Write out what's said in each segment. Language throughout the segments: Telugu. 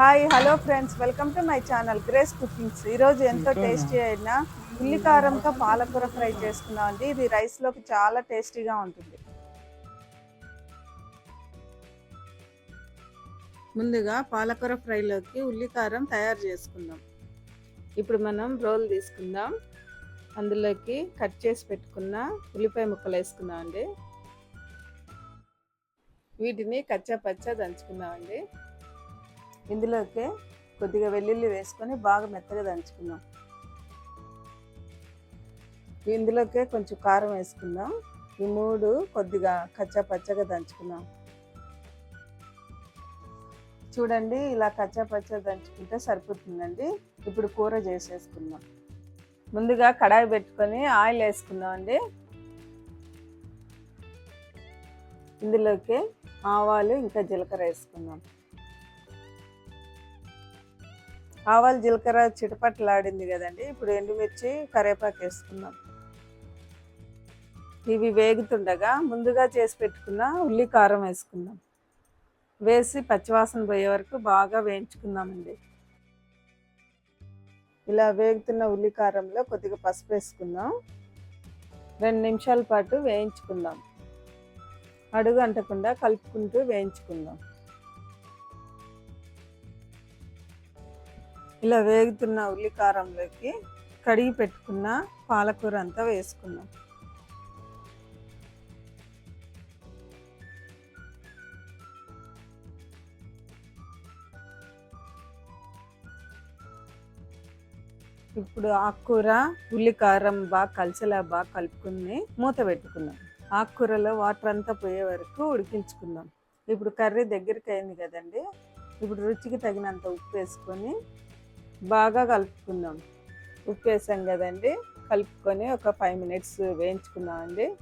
Hi hello friends welcome to my channel Grace Cookings ఈరోజు ఎంతో టేస్టీ అయిన ఉల్లికారంతో పాలకూర ఫ్రై చేసుకున్నాం అండి. ఇది రైస్లోకి చాలా టేస్టీగా ఉంటుంది. ముందుగా పాలకూర ఫ్రైలోకి ఉల్లికారం తయారు చేసుకుందాం. ఇప్పుడు మనం రోల్ తీసుకుందాం. అందులోకి కట్ చేసి పెట్టుకున్న ఉల్లిపాయ ముక్కలు వేసుకుందాం అండి. వీటిని కచ్చా పచ్చా దంచుకుందామండి ఇందులోకి కొద్దిగా వెల్లుల్లి వేసుకొని బాగా మెత్తగా దంచుకుందాం. ఇందులోకే కొంచెం కారం వేసుకుందాం. ఈ మూడు కొద్దిగా కచ్చా పచ్చగా దంచుకుందాం. చూడండి ఇలా కచ్చా పచ్చగా దంచుకుంటే సరిపోతుందండి. ఇప్పుడు కూర చేసేసుకుందాం. ముందుగా కడాయి పెట్టుకొని ఆయిల్ వేసుకుందాం అండి ఇందులోకి ఆవాలు ఇంకా జీలకర్ర వేసుకుందాం. ఆవాలు జీలకర్ర చిటపట్లాడింది కదండి. ఇప్పుడు ఎండుమిర్చి కరివేపాకు వేసుకుందాం. ఇవి వేగుతుండగా ముందుగా చేసి పెట్టుకున్న ఉల్లి కారం వేసుకుందాం. వేసి పచ్చివాసన పోయే వరకు బాగా వేయించుకుందామండి. ఇలా వేగుతున్న ఉల్లి కారంలో కొద్దిగా పసుపు వేసుకుందాం. రెండు నిమిషాల పాటు వేయించుకుందాం. అడుగు అంటకుండా కలుపుకుంటూ వేయించుకుందాం. ఇలా వేగుతున్న ఉల్లికారంలోకి కడిగి పెట్టుకున్న పాలకూర అంతా వేసుకున్నాం ఇప్పుడు ఆకుకూర ఉల్లికారం బాగా కలిసేలా బాగా కలుపుకుని మూత పెట్టుకుందాం. ఆకుకూరలో వాటర్ అంతా పోయే వరకు ఉడికించుకుందాం. ఇప్పుడు కర్రీ దగ్గరికి అయింది కదండి. ఇప్పుడు రుచికి తగినంత ఉప్పు వేసుకొని బాగా కలుపుకుందాం. ఉప్పు వేసాం కదండి. కలుపుకొని ఒక ఫైవ్ మినిట్స్ వేయించుకుందామండి.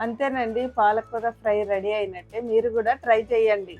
అంతేనండి పాలకూర ఫ్రై రెడీ అయినట్టే. మీరు కూడా ట్రై చేయండి.